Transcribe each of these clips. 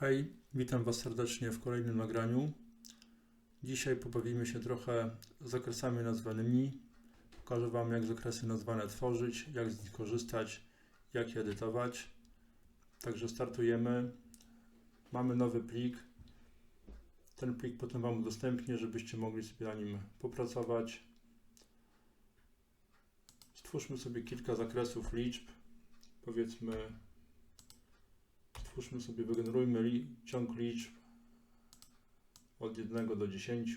Hej, witam Was serdecznie w kolejnym nagraniu. Dzisiaj pobawimy się trochę z okresami nazwanymi. Pokażę Wam, jak z okresy nazwane tworzyć, jak z nich korzystać, jak je edytować. Także startujemy. Mamy nowy plik. Ten plik potem Wam udostępnię, żebyście mogli sobie na nim popracować. Stwórzmy sobie kilka zakresów liczb. Powiedzmy Stwórzmy sobie, wygenerujmy ciąg liczb od 1 do 10.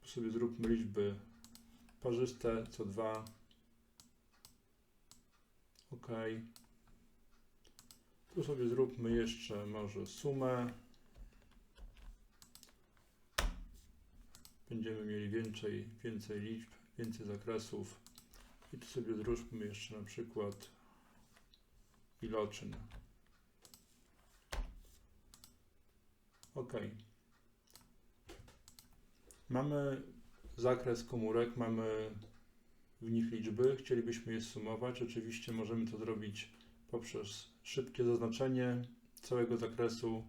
Tu sobie zróbmy liczby parzyste, co 2. OK. Tu sobie zróbmy jeszcze może sumę. Będziemy mieli więcej, więcej liczb, więcej zakresów. I tu sobie zróbmy jeszcze na przykład iloczyn. OK. Mamy zakres komórek, mamy w nich liczby. Chcielibyśmy je sumować. Oczywiście możemy to zrobić poprzez szybkie zaznaczenie całego zakresu.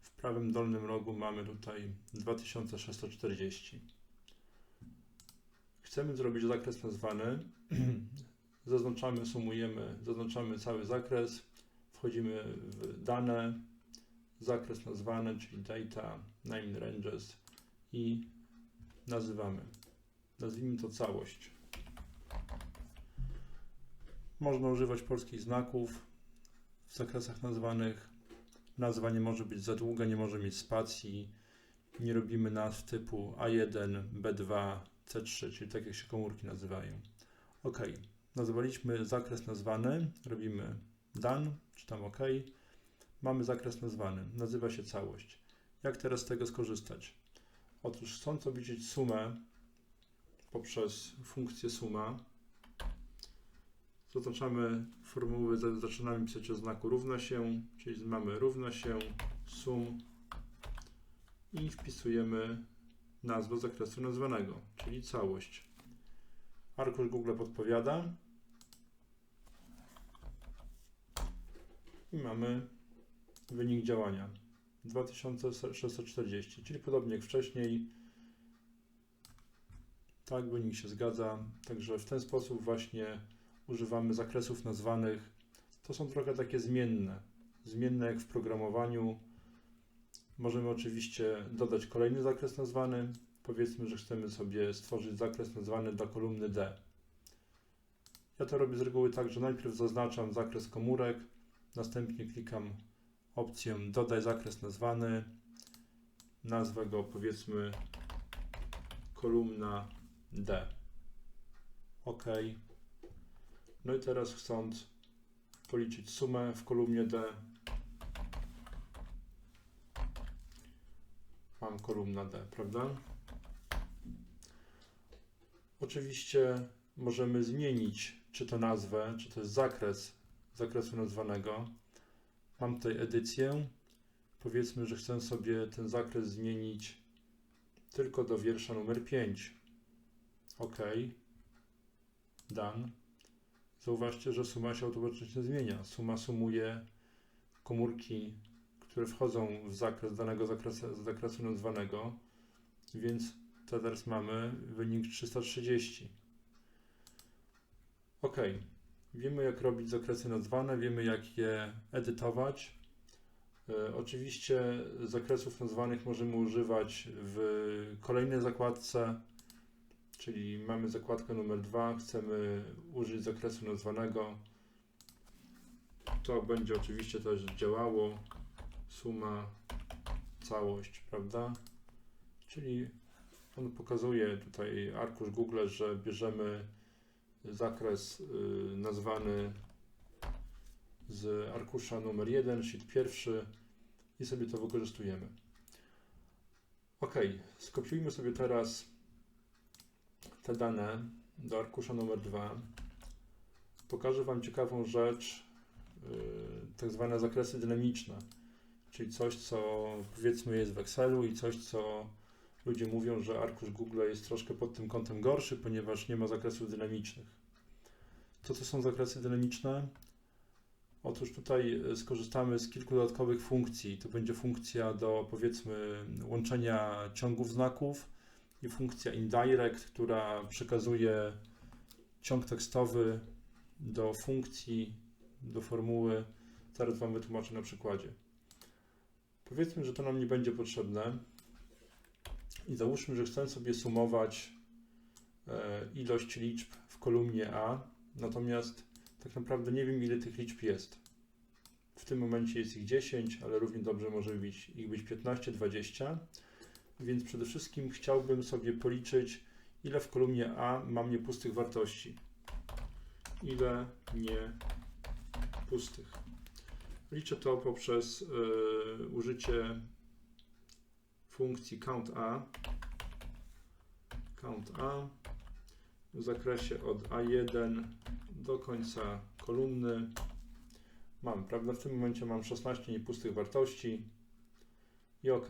W prawym dolnym rogu mamy tutaj 2640. Chcemy zrobić zakres nazwany. Zaznaczamy, sumujemy, zaznaczamy cały zakres, wchodzimy w dane, zakres nazwany, czyli data, name ranges i nazywamy. Nazwijmy to całość. Można używać polskich znaków w zakresach nazwanych. Nazwa nie może być za długa, nie może mieć spacji. Nie robimy nazw typu A1, B2, C3, czyli tak jak się komórki nazywają. OK nazwaliśmy zakres nazwany, robimy done, czy tam OK. Mamy zakres nazwany, nazywa się całość. Jak teraz z tego skorzystać? Otóż chcąc obliczyć sumę poprzez funkcję suma, zaznaczamy formuły, zaczynamy pisać o znaku równa się, czyli mamy równa się sum i wpisujemy nazwę zakresu nazwanego, czyli całość. Arkusz Google podpowiada, i mamy wynik działania 2640, czyli podobnie jak wcześniej. Tak, wynik się zgadza. Także w ten sposób właśnie używamy zakresów nazwanych. To są trochę takie zmienne. Zmienne jak w programowaniu. Możemy oczywiście dodać kolejny zakres nazwany. Powiedzmy, że chcemy sobie stworzyć zakres nazwany dla kolumny D. Ja to robię z reguły tak, że najpierw zaznaczam zakres komórek, Następnie klikam opcję dodaj zakres nazwany. Nazwę go powiedzmy kolumna D. OK. No i teraz chcąc policzyć sumę w kolumnie D, mam kolumna D, prawda? Oczywiście możemy zmienić czy to nazwę, czy to jest zakres zakresu nazwanego. Mam tutaj edycję. Powiedzmy, że chcę sobie ten zakres zmienić tylko do wiersza numer 5. OK. Done. Zauważcie, że suma się automatycznie zmienia. Suma sumuje komórki, które wchodzą w zakres danego zakresu, zakresu nazwanego, więc teraz mamy wynik 330. OK. Wiemy, jak robić zakresy nazwane, wiemy, jak je edytować. E, oczywiście zakresów nazwanych możemy używać w kolejnej zakładce, czyli mamy zakładkę numer 2, chcemy użyć zakresu nazwanego. To będzie oczywiście też działało. Suma, całość, prawda? Czyli on pokazuje tutaj arkusz Google, że bierzemy zakres y, nazwany z arkusza numer 1, sheet pierwszy i sobie to wykorzystujemy. Ok, skopiujmy sobie teraz te dane do arkusza numer 2. Pokażę Wam ciekawą rzecz, y, tak zwane zakresy dynamiczne, czyli coś, co powiedzmy jest w Excelu i coś, co ludzie mówią, że arkusz Google jest troszkę pod tym kątem gorszy, ponieważ nie ma zakresów dynamicznych. Co to są zakresy dynamiczne? Otóż tutaj e, skorzystamy z kilku dodatkowych funkcji. To będzie funkcja do powiedzmy łączenia ciągów znaków i funkcja indirect, która przekazuje ciąg tekstowy do funkcji, do formuły. Zaraz Wam wytłumaczę na przykładzie. Powiedzmy, że to nam nie będzie potrzebne i załóżmy, że chcę sobie sumować e, ilość liczb w kolumnie A, natomiast tak naprawdę nie wiem, ile tych liczb jest. W tym momencie jest ich 10, ale równie dobrze może być, ich być 15, 20. Więc przede wszystkim chciałbym sobie policzyć, ile w kolumnie A mam niepustych wartości. Ile nie pustych. Liczę to poprzez y, użycie funkcji count A. Count A w zakresie od A1 do końca kolumny mam, prawda? W tym momencie mam 16 niepustych wartości i OK.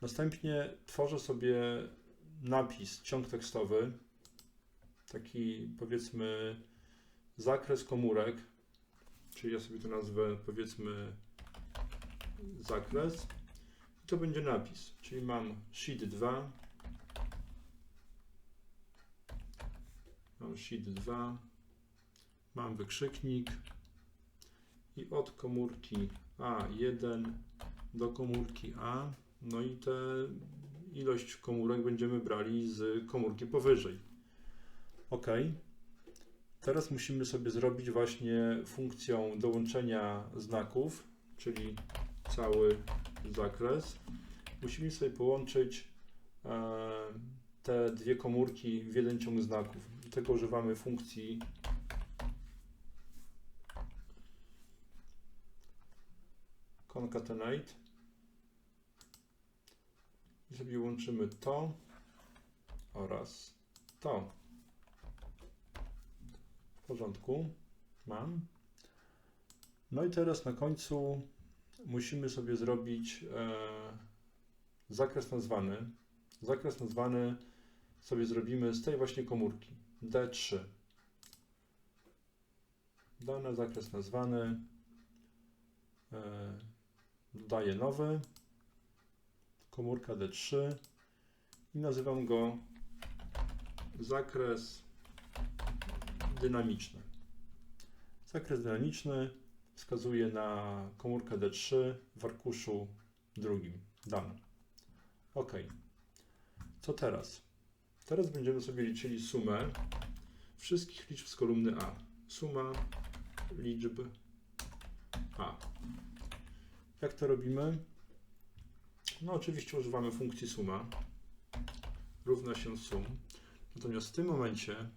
Następnie tworzę sobie napis, ciąg tekstowy, taki powiedzmy zakres komórek, czyli ja sobie to nazwę powiedzmy zakres to będzie napis, czyli mam sheet 2 mam sheet 2 mam wykrzyknik. I od komórki A1 do komórki A, no i tę ilość komórek będziemy brali z komórki powyżej. OK. Teraz musimy sobie zrobić właśnie funkcją dołączenia znaków, czyli cały zakres. Musimy sobie połączyć e, te dwie komórki w jeden ciąg znaków. Do tego używamy funkcji concatenate i sobie łączymy to oraz to. W porządku, mam. No i teraz na końcu musimy sobie zrobić e, zakres nazwany. Zakres nazwany sobie zrobimy z tej właśnie komórki D3. Dany zakres nazwany. E, dodaję nowy, komórka D3 i nazywam go zakres dynamiczny. Zakres dynamiczny wskazuje na komórkę D3 w arkuszu drugim. Dane. OK. Co teraz? Teraz będziemy sobie liczyli sumę wszystkich liczb z kolumny A. Suma liczb A. Jak to robimy? No oczywiście używamy funkcji suma. Równa się sum. Natomiast w tym momencie e,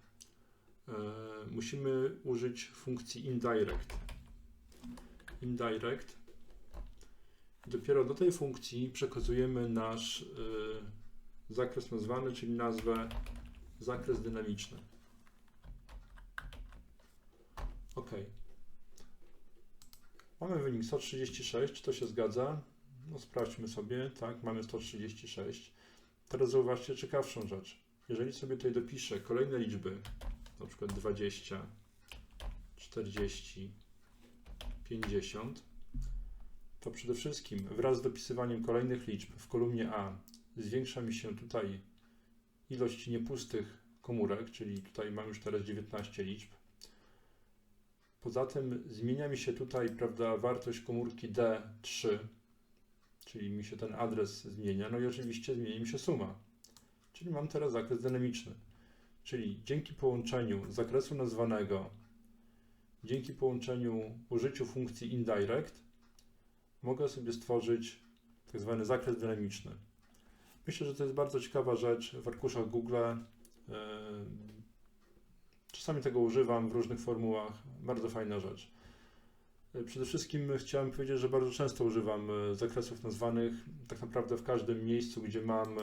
musimy użyć funkcji indirect. Indirect. Dopiero do tej funkcji przekazujemy nasz e, zakres nazwany, czyli nazwę zakres dynamiczny. OK. Mamy wynik 136, czy to się zgadza? No sprawdźmy sobie, tak, mamy 136. Teraz zauważcie ciekawszą rzecz. Jeżeli sobie tutaj dopiszę kolejne liczby, na przykład 20, 40, 50, to przede wszystkim wraz z dopisywaniem kolejnych liczb w kolumnie A zwiększa mi się tutaj ilość niepustych komórek, czyli tutaj mam już teraz 19 liczb. Poza tym zmienia mi się tutaj, prawda, wartość komórki D3, czyli mi się ten adres zmienia, no i oczywiście zmieni mi się suma. Czyli mam teraz zakres dynamiczny. Czyli dzięki połączeniu zakresu nazwanego, dzięki połączeniu, użyciu funkcji indirect, mogę sobie stworzyć tak zwany zakres dynamiczny. Myślę, że to jest bardzo ciekawa rzecz w arkuszach Google. Yy, czasami tego używam w różnych formułach. Bardzo fajna rzecz. Yy, przede wszystkim chciałem powiedzieć, że bardzo często używam yy, zakresów nazwanych tak naprawdę w każdym miejscu, gdzie mam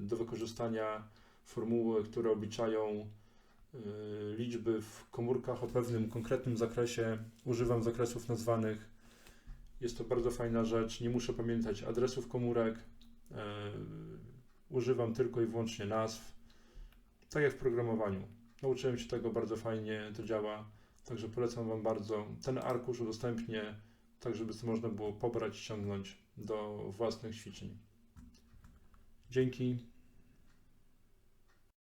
do wykorzystania formuły, które obliczają liczby w komórkach o pewnym konkretnym zakresie. Używam zakresów nazwanych. Jest to bardzo fajna rzecz. Nie muszę pamiętać adresów komórek. Używam tylko i wyłącznie nazw. Tak jak w programowaniu. Nauczyłem się tego bardzo fajnie, to działa. Także polecam Wam bardzo. Ten arkusz udostępnię, tak żeby to można było pobrać, ściągnąć do własnych ćwiczeń. Dzięki.